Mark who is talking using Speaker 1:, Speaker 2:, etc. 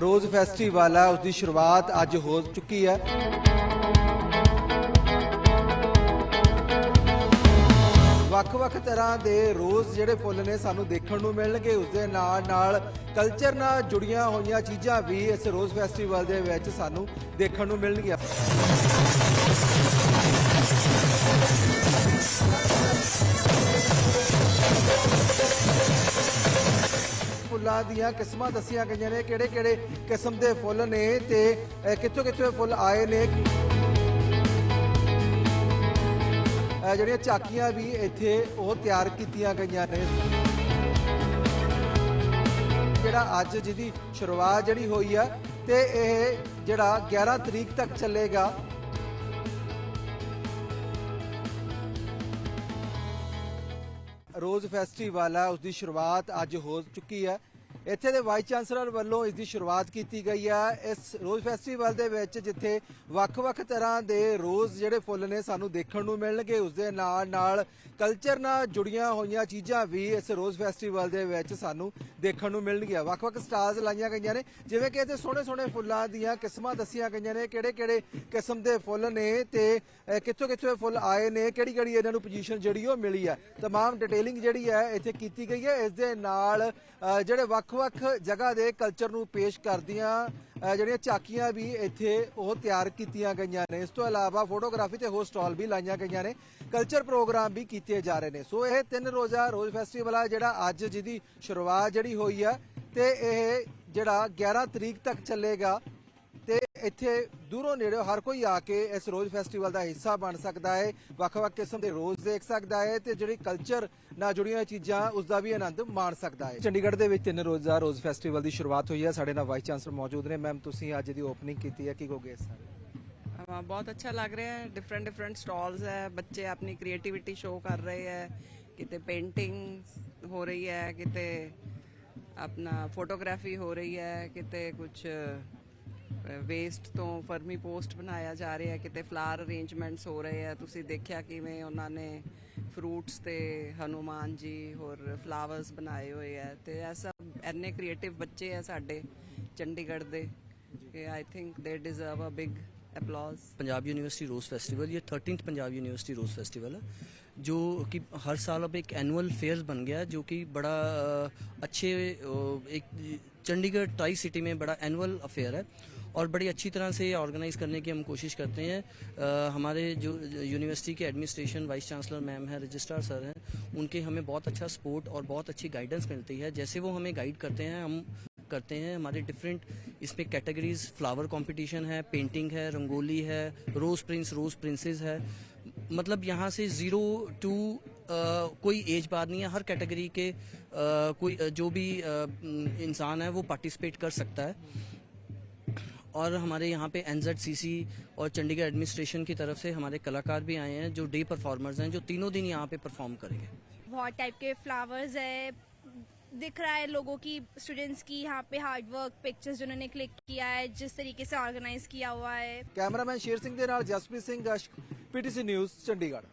Speaker 1: Rose festival ਹੈ ਉਸ ਦੀ ਸ਼ੁਰੂਆਤ ਅੱਜ ਹੋ ਚੁੱਕੀ ਹੈ। ਵੱਖ-ਵੱਖ ਤਰ੍ਹਾਂ ਦੇ ਰੋਜ਼ ਜਿਹੜੇ ਫੁੱਲ ਨੇ ਸਾਨੂੰ ਦੇਖਣ ਨੂੰ ਮਿਲਣਗੇ ਉਸ ਦੇ ਨਾਲ ਨਾਲ ਕਲਚਰ ਨਾਲ ਜੁੜੀਆਂ ਹੋਈਆਂ ਚੀਜ਼ਾਂ ਵੀ ਇਸ ਰੋਜ਼ ਫੈਸਟੀਵਲ ਦੇ ਵਿੱਚ ਸਾਨੂੰ ਦੇਖਣ ਨੂੰ ਮਿਲਣਗੀਆਂ। ਫੁੱਲਾਂ ਦੀਆਂ ਕਿਸਮਾਂ ਦੱਸੀਆਂ ਗਈਆਂ ਨੇ, ਕਿਹੜੇ ਕਿਹੜੇ ਕਿਸਮ ਦੇ ਫੁੱਲ ਨੇ ਤੇ ਕਿੱਥੋਂ ਕਿੱਥੋਂ ਫੁੱਲ ਆਏ ਨੇ? ਜਿਹੜੀਆਂ ਝਾਕੀਆਂ ਵੀ ਇੱਥੇ ਉਹ ਤਿਆਰ ਕੀਤੀਆਂ ਗਈਆਂ ਨੇ। ਜਿਹੜਾ ਅੱਜ ਜਿਹਦੀ ਸ਼ੁਰੂਆਤ ਜਿਹੜੀ ਹੋਈ ਆ ਤੇ ਇਹ ਜਿਹੜਾ 11 ਤਰੀਕ ਤੱਕ ਚੱਲੇਗਾ ਰੋਜ਼ ਫੈਸਟੀਵਲ ਹੈ ਉਸ ਦੀ ਸ਼ੁਰੂਆਤ ਅੱਜ ਹੋ ਚੁੱਕੀ ਹੈ। ਇੱਥੇ ਦੇ ਵਾਈਸ ਚਾਂਸਲਰ ਵੱਲੋਂ ਇਸ ਦੀ ਸ਼ੁਰੂਆਤ ਕੀਤੀ ਗਈ ਹੈ ਇਸ ਰੋਜ਼ ਫੈਸਟੀਵਲ ਦੇ ਵਿੱਚ ਜਿੱਥੇ ਵੱਖ-ਵੱਖ ਤਰ੍ਹਾਂ ਦੇ ਰੋਜ਼ ਜਿਹੜੇ ਫੁੱਲ ਨੇ ਸਾਨੂੰ ਦੇਖਣ ਨੂੰ ਮਿਲਣਗੇ, ਉਸ ਦੇ ਨਾਲ ਨਾਲ ਕਲਚਰ ਨਾਲ ਜੁੜੀਆਂ ਹੋਈਆਂ ਚੀਜ਼ਾਂ ਵੀ ਇਸ ਰੋਜ਼ ਫੈਸਟੀਵਲ ਦੇ ਵਿੱਚ ਸਾਨੂੰ ਦੇਖਣ ਨੂੰ ਮਿਲਣਗੀਆਂ। ਵੱਖ-ਵੱਖ ਸਟਾਲਸ ਲਾਈਆਂ ਗਈਆਂ ਨੇ, ਜਿਵੇਂ ਕਿ ਇੱਥੇ ਸੋਹਣੇ-ਸੋਹਣੇ ਫੁੱਲਾਂ ਦੀਆਂ ਕਿਸਮਾਂ ਦੱਸੀਆਂ ਗਈਆਂ ਨੇ, ਕਿਹੜੇ-ਕਿਹੜੇ ਕਿਸਮ ਦੇ ਫੁੱਲ ਨੇ ਤੇ ਕਿੱਥੋਂ-ਕਿੱਥੋਂ ਇਹ ਫੁੱਲ ਆਏ ਨੇ, ਕਿਹੜੀ-ਕਿਹੜੀ ਇਹਨਾਂ ਨੂੰ ਪੋਜੀਸ਼ਨ ਜਿਹੜੀ ਉਹ ਮਿਲੀ ਹੈ ਤਮਾਮ ਡਿਟੇਲਿੰਗ ਜਿਹੜੀ ਹੈ ਇੱਥੇ ਕੀਤੀ ਗਈ ਹੈ। ਇਸ ਦੇ ਨਾਲ ਜਿਹੜੇ ਵੱਖ ਵੱਖ-ਵੱਖ ਜਗ੍ਹਾ ਦੇ ਕਲਚਰ ਨੂੰ ਪੇਸ਼ ਕਰਦੀਆਂ ਜਿਹੜੀਆਂ ਝਾਕੀਆਂ ਵੀ ਇੱਥੇ ਉਹ ਤਿਆਰ ਕੀਤੀਆਂ ਗਈਆਂ ਨੇ। ਇਸ ਤੋਂ ਇਲਾਵਾ ਫੋਟੋਗ੍ਰਾਫੀ ਤੇ ਹੋਰ ਸਟਾਲ ਵੀ ਲਾਈਆਂ ਗਈਆਂ ਨੇ। ਕਲਚਰ ਪ੍ਰੋਗਰਾਮ ਵੀ ਕੀਤੇ ਜਾ ਰਹੇ ਨੇ। ਸੋ ਇਹ ਤਿੰਨ ਰੋਜ਼ਾ ਰੋਜ਼ ਫੈਸਟੀਵਲ ਆ, ਜਿਹੜਾ ਅੱਜ ਜਿਹਦੀ ਸ਼ੁਰੂਆਤ ਜਿਹੜੀ ਹੋਈ ਆ, ਤੇ ਇਹ ਜਿਹੜਾ 11 ਤਰੀਕ ਤੱਕ ਚੱਲੇਗਾ ਇੱਥੇ ਦੂਰੋਂ ਨੇੜੇ ਹਰ ਕੋਈ ਆ ਕੇ ਇਸ ਰੋਜ਼ ਫੈਸਟੀਵਲ ਦਾ ਹਿੱਸਾ ਬਣ ਸਕਦਾ ਹੈ। ਵੱਖ-ਵੱਖ ਕਿਸਮ ਦੇ ਰੋਜ਼ ਦੇਖ ਸਕਦਾ ਹੈ ਤੇ ਜਿਹੜੀ ਕਲਚਰ ਨਾਲ ਜੁੜੀਆਂ ਚੀਜ਼ਾਂ ਉਸ ਦਾ ਵੀ ਆਨੰਦ ਮਾਣ ਸਕਦਾ ਹੈ। ਚੰਡੀਗੜ੍ਹ ਦੇ ਵਿੱਚ ਤਿੰਨ ਰੋਜ਼ਾ ਰੋਜ਼ ਫੈਸਟੀਵਲ ਦੀ ਸ਼ੁਰੂਆਤ ਹੋਈ ਹੈ। ਸਾਡੇ ਨਾਲ ਵਾਈਸ ਚਾਂਸਲਰ ਮੌਜੂਦ ਨੇ। ਮੈਮ ਤੁਸੀਂ ਅੱਜ ਦੀ ਓਪਨਿੰਗ ਕੀਤੀ ਹੈ। ਕੀ ਕਹੋਗੇ ਇਸ
Speaker 2: ਸਾਰੇ ਬਹੁਤ ਅੱਛਾ ਲੱਗ ਰਿਹਾ ਹੈ। ਡਿਫਰੈਂਟ ਡਿਫਰੈਂਟ ਸਟਾਲਸ ਹੈ। ਬੱਚੇ ਆਪਣੀ ਕ੍ਰੀਏਟੀਵਿਟੀ ਸ਼ੋਅ ਕਰ ਰਹੇ ਹੈ। ਕਿਤੇ ਪੇਂਟਿੰਗ ਹੋ ਰਹੀ ਹੈ, ਕਿਤੇ ਆਪਣਾ ਫੋਟੋਗ੍ਰਾਫੀ ਹੋ ਰਹੀ ਹੈ, ਕਿਤੇ ਕੁਝ ਵੇਸਟ ਤੋਂ ਫਰਮੀ ਪੋਸਟ ਬਣਾਇਆ ਜਾ ਰਿਹਾ ਕਿਤੇ ਫਲਾਰ ਅਰੇਂਜਮੈਂਟਸ ਹੋ ਰਹੇ ਆ ਤੁਸੀਂ ਦੇਖਿਆ ਕਿਵੇਂ ਉਹਨਾਂ ਨੇ ਫਰੂਟਸ ਤੇ ਹਨੂਮਾਨ ਜੀ ਹੋਰ ਫਲਾਵਰਸ ਬਣਾਏ ਹੋਏ ਆ ਤੇ ਇਹ ਸਭ ਐਨੇ ਕ੍ਰੀਏਟਿਵ ਬੱਚੇ ਆ ਸਾਡੇ ਚੰਡੀਗੜ੍ਹ ਦੇ ਕਿ I think they deserve a big applause
Speaker 3: Punjab university rose festival, ਇਹ 13th Punjab university rose festival ਹੈ। जो कि हर साल अब एक एनुअल फेयर बन गया जो कि बड़ा अच्छे एक चंडीगढ़ ट्राई सिटी में बड़ा एनुअल अफेयर है और बड़ी अच्छी तरह से ऑर्गेनाइज करने की हम कोशिश करते हैं। अ, हमारे जो यूनिवर्सिटी के एडमिनिस्ट्रेशन वाइस चांसलर मैम है रजिस्ट्रार सर हैं उनके हमें बहुत अच्छा सपोर्ट और बहुत अच्छी गाइडेंस मिलती है। जैसे वो हमें गाइड करते हैं हम करते हैं हमारे डिफरेंट इसमें कैटेगरीज फ्लावर कंपटीशन है पेंटिंग है रंगोली है रोज प्रिंस रोज प्रिंसेस है। मतलब यहाँ से ज़ीरो टू कोई एज बात नहीं है। हर कैटेगरी के आ, कोई जो भी इंसान है वो पार्टिसिपेट कर सकता है। और हमारे यहाँ पे एनजेड और चंडीगढ़ एडमिनिस्ट्रेशन की तरफ़ से हमारे कलाकार भी आए हैं जो डे परफॉर्मर्स हैं जो तीनों दिन यहाँ पे परफॉर्म करेंगे।
Speaker 4: बहुत टाइप के फ्लावर्स है। दिख रहा है लोगों की स्टूडेंट्स की यहाँ पे हार्ड वर्क पिक्चर्स जिन्होंने क्लिक किया है जिस तरीके से ऑर्गेनाइज किया हुआ है।
Speaker 1: कैमरामैन शेर सिंह के जसप्रीत सिंह पीटीसी न्यूज चंडीगढ़